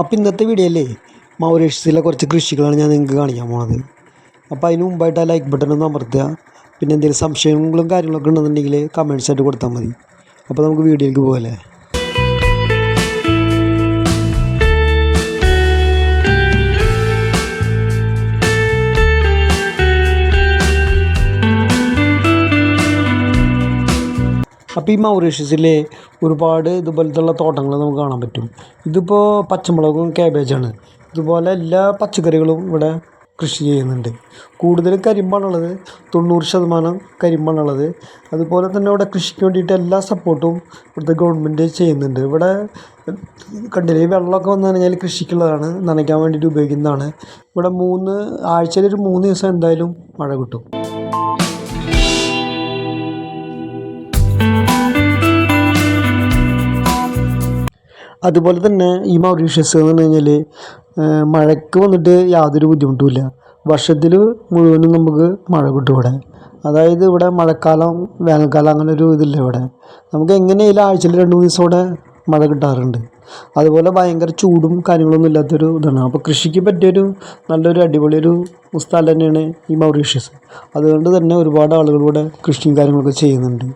അപ്പോൾ ഇന്നത്തെ വീഡിയോയിലേ മൗരേഷ്യസിലെ കുറച്ച് കൃഷികളാണ് ഞാൻ നിങ്ങൾക്ക് കാണിക്കാൻ പോണത്. അപ്പോൾ അതിന് മുമ്പായിട്ട് ആ ലൈക്ക് ബട്ടൺ ഒന്ന് അമർത്തുക. പിന്നെ എന്തെങ്കിലും സംശയങ്ങളും കാര്യങ്ങളൊക്കെ ഉണ്ടെന്നുണ്ടെങ്കിൽ കമൻസ് ആയിട്ട് കൊടുത്താൽ മതി. അപ്പോൾ നമുക്ക് വീഡിയോയിലേക്ക് പോകല്ലേ അപ്പോൾ ഈ മൗറീഷ്യസിലെ ഒരുപാട് ഇതുപോലത്തുള്ള തോട്ടങ്ങൾ നമുക്ക് കാണാൻ പറ്റും. ഇതിപ്പോൾ പച്ചമുളകും കാബേജാണ് ഇതുപോലെ എല്ലാ പച്ചക്കറികളും ഇവിടെ കൃഷി ചെയ്യുന്നുണ്ട്. കൂടുതലും കരിമ്പാണുള്ളത്. തൊണ്ണൂറ് ശതമാനം കരിമ്പാണുള്ളത്. അതുപോലെ തന്നെ ഇവിടെ കൃഷിക്ക് വേണ്ടിയിട്ട് എല്ലാ സപ്പോർട്ടും ഇവിടുത്തെ ഗവൺമെന്റ് ചെയ്യുന്നുണ്ട്. ഇവിടെ കണ്ടില്ലേ വെള്ളമൊക്കെ വന്നു കഴിഞ്ഞാൽ കൃഷിക്കുള്ളതാണ് നനയ്ക്കാൻ വേണ്ടിയിട്ട് ഉപയോഗിക്കുന്നതാണ്. ഇവിടെ മൂന്ന് ആഴ്ചയിൽ ഒരു മൂന്ന് ദിവസം എന്തായാലും മഴ കിട്ടും. അതുപോലെ തന്നെ ഈ മൗറീഷ്യസ് എന്ന് പറഞ്ഞു കഴിഞ്ഞാൽ മഴയ്ക്ക് വന്നിട്ട് യാതൊരു ബുദ്ധിമുട്ടുമില്ല. വർഷത്തിൽ മുഴുവനും നമുക്ക് മഴ കിട്ടും ഇവിടെ. അതായത് ഇവിടെ മഴക്കാലം വേനൽക്കാലം അങ്ങനെ ഒരു ഇതില്ല ഇവിടെ. നമുക്ക് എങ്ങനെയായാലും ആഴ്ചയിൽ രണ്ട് മൂന്ന് ദിവസം ഇവിടെ മഴ കിട്ടാറുണ്ട്. അതുപോലെ ഭയങ്കര ചൂടും കാര്യങ്ങളൊന്നും ഇല്ലാത്തൊരു ഇതാണ്. അപ്പോൾ കൃഷിക്ക് പറ്റിയൊരു നല്ലൊരു അടിപൊളി ഒരു സ്ഥലം തന്നെയാണ് ഈ മൗറീഷ്യസ്. അതുകൊണ്ട് തന്നെ ഒരുപാട് ആളുകൾ ഇവിടെ കൃഷിയും കാര്യങ്ങളൊക്കെ ചെയ്യുന്നുണ്ട്.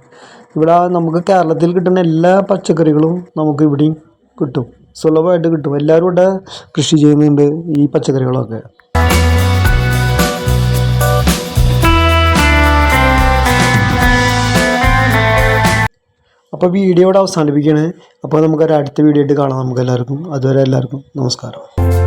ഇവിടെ നമുക്ക് കേരളത്തിൽ കിട്ടുന്ന എല്ലാ പച്ചക്കറികളും നമുക്ക് ഇവിടെയും കിട്ടും. സുലഭമായിട്ട് കിട്ടും. എല്ലാവരും ഇവിടെ കൃഷി ചെയ്യുന്നുണ്ട് ഈ പച്ചക്കറികളൊക്കെ. അപ്പോൾ വീഡിയോ ഇവിടെ അവസാനിപ്പിക്കുകയാണ്. അപ്പോൾ നമുക്കൊരു അടുത്ത വീഡിയോ ആയിട്ട് കാണാം. നമുക്ക് എല്ലാവർക്കും. അതുവരെ എല്ലാവർക്കും നമസ്കാരം.